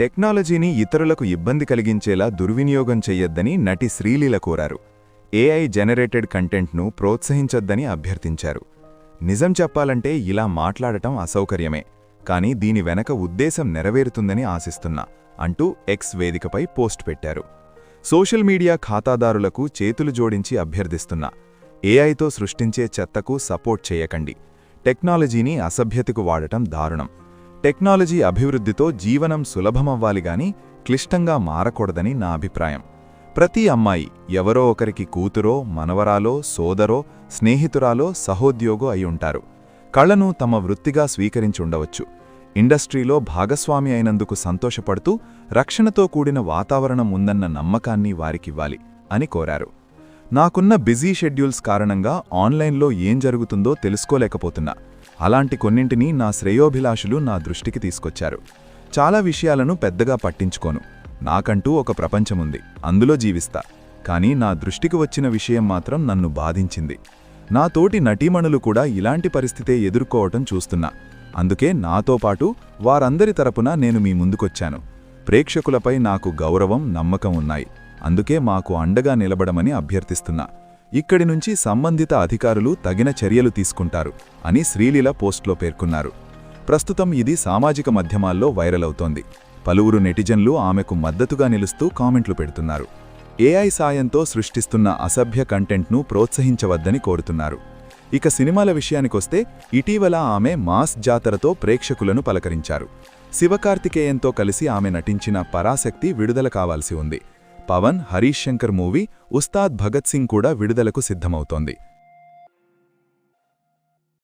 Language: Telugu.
టెక్నాలజీని ఇతరులకు ఇబ్బంది కలిగించేలా దుర్వినియోగం చెయ్యొద్దని నటి శ్రీలీల కోరారు. ఏఐ జనరేటెడ్ కంటెంట్ను ప్రోత్సహించొద్దని అభ్యర్థించారు. నిజం చెప్పాలంటే ఇలా మాట్లాడటం అసౌకర్యమే కానీ దీని వెనక ఉద్దేశం నెరవేరుతుందని ఆశిస్తున్నా అంటూ ఎక్స్ వేదికపై పోస్ట్ పెట్టారు. సోషల్ మీడియా ఖాతాదారులకు చేతులు జోడించి అభ్యర్థిస్తున్నా ఏఐతో సృష్టించే చెత్తకు సపోర్ట్ చేయకండి టెక్నాలజీని అసభ్యతకు వాడటం దారుణం. టెక్నాలజీ అభివృద్ధితో జీవనం సులభమవ్వాలి గాని క్లిష్టంగా మారకూడదని నా అభిప్రాయం. ప్రతి అమ్మాయి ఎవరో ఒకరికి కూతురో మనవరాలో సోదరో స్నేహితురాలో సహోద్యోగో అయి ఉంటారు. కళను తమ వృత్తిగా స్వీకరించి ఉండవచ్చు. ఇండస్ట్రీలో భాగస్వామి అయినందుకు సంతోషపడుతూ రక్షణతో కూడిన వాతావరణం ఉందన్న నమ్మకాన్ని వారికివ్వాలి అని కోరారు. నాకున్న బిజీ షెడ్యూల్స్ కారణంగా ఆన్లైన్లో ఏం జరుగుతుందో తెలుసుకోలేకపోతున్నా. అలాంటి కొన్నింటిని నా శ్రేయోభిలాషులు నా దృష్టికి తీసుకొచ్చారు. చాలా విషయాలను పెద్దగా పట్టించుకోను. నాకంటూ ఒక ప్రపంచముంది. అందులో జీవిస్తా. కానీ నా దృష్టికి వచ్చిన విషయం మాత్రం నన్ను బాధించింది. నా తోటి నటీమణులు కూడా ఇలాంటి పరిస్థితే ఎదుర్కోవటం చూస్తున్నా. అందుకే నాతో పాటు వారందరి తరపున నేను మీ ముందుకొచ్చాను. ప్రేక్షకులపై నాకు గౌరవం నమ్మకం ఉన్నాయి. అందుకే మాకు అండగా నిలబడమని అభ్యర్థిస్తున్నా. ఇక్కడి నుంచి సంబంధిత అధికారులు తగిన చర్యలు తీసుకుంటారు అని శ్రీలీల పోస్ట్లో పేర్కొన్నారు. ప్రస్తుతం ఇది సామాజిక మాధ్యమాల్లో వైరల్ అవుతోంది. పలువురు నెటిజన్లు ఆమెకు మద్దతుగా నిలుస్తూ కామెంట్లు పెడుతున్నారు. ఏఐ సాయంతో సృష్టిస్తున్న అసభ్య కంటెంట్ను ప్రోత్సహించవద్దని కోరుతున్నారు. ఇక సినిమాల విషయానికొస్తే ఇటీవల ఆమె మాస్ జాతరతో ప్రేక్షకులను పలకరించారు. శివకార్తికేయంతో కలిసి ఆమె నటించిన పరాశక్తి విడుదల కావాల్సి ఉంది. పవన్ హరీష్ శంకర్ మూవీ ఉస్తాద్ భగత్ సింగ్ కూడా విడుదలకు సిద్ధమవుతోంది.